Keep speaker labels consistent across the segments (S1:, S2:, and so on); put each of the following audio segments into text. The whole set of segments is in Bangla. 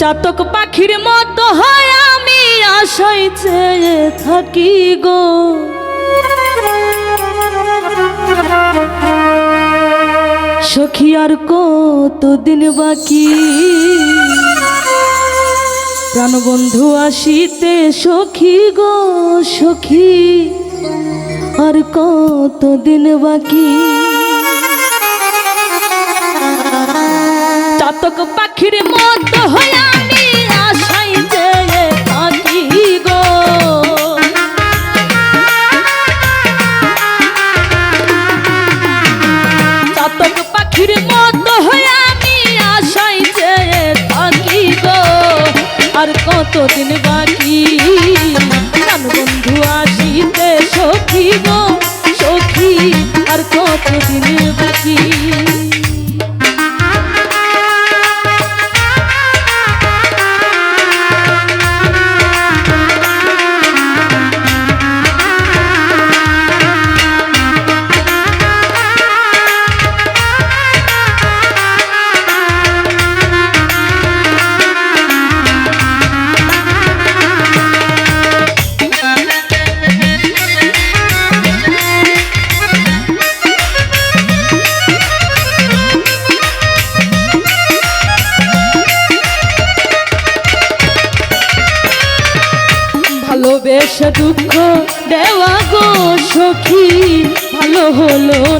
S1: চাতক পাখির মতো হয় আমি আশাই চেয়ে থাকি গো। সখী আর কত দিন বাকি? প্রাণবন্ধু আসিতে সখী গো, সখী আর কত দিন বাকি? কতদিন বাকি? বন্ধু আসিতে সখী গো। দুঃখ দেওয়া গো সখী ভালো হলো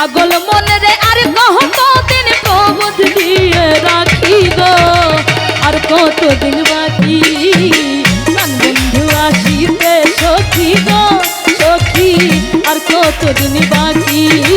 S1: পাগল মনে রে আর কতদিন প্রবোধ দিয়ে রাখি গো? আর কতদিন বাকি? প্রাণ বন্ধু আসিতে সখী গো, সখী, আর কতদিন বাকি?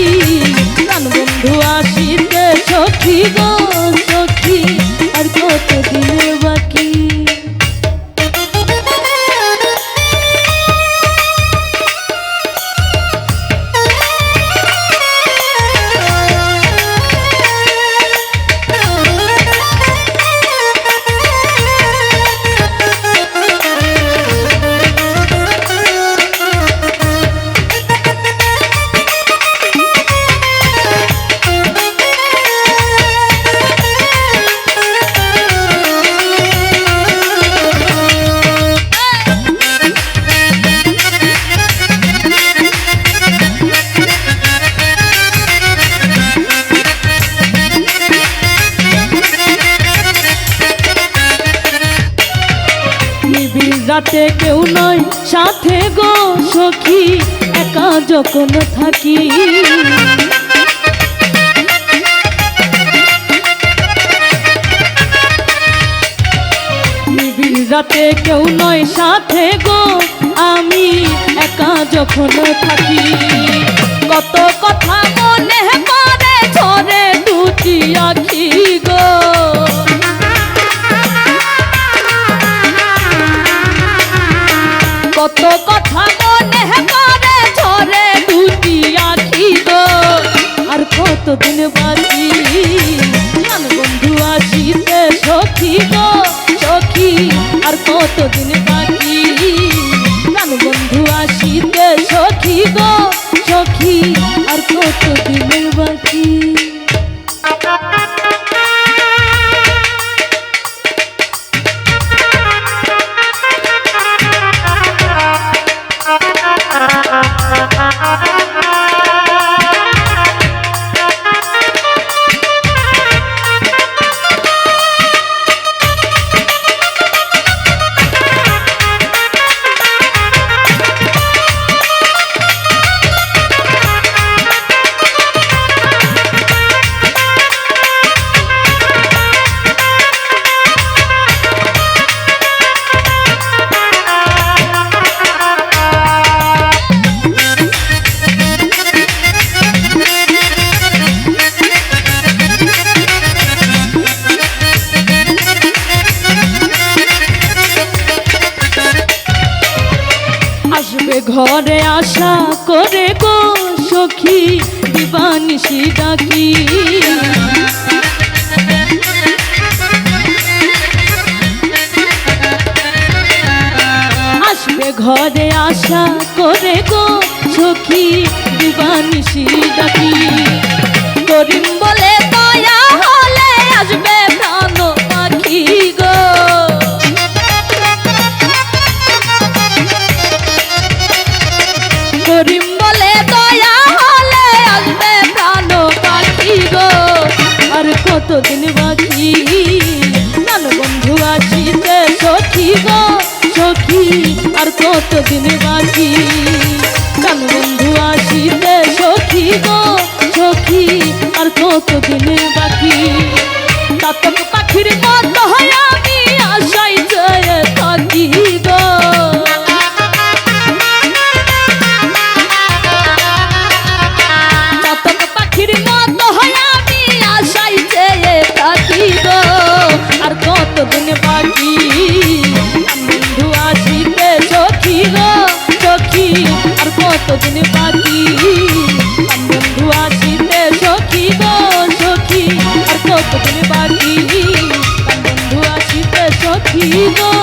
S1: রাতে কেউ নয়, সাথে গো সখী, একা যখন থাকি। রাতে কেউ নয়, সাথে গো আমি একা যখন থাকি। কত কথা মনে করে কত সে ঘরে আশা করে গো সখী দিবানিসি ডাকি। আসবে ঘরে আশা করে গো সখী দিবানিসি ডাকি। করিম বলে কতদিনে বা 一个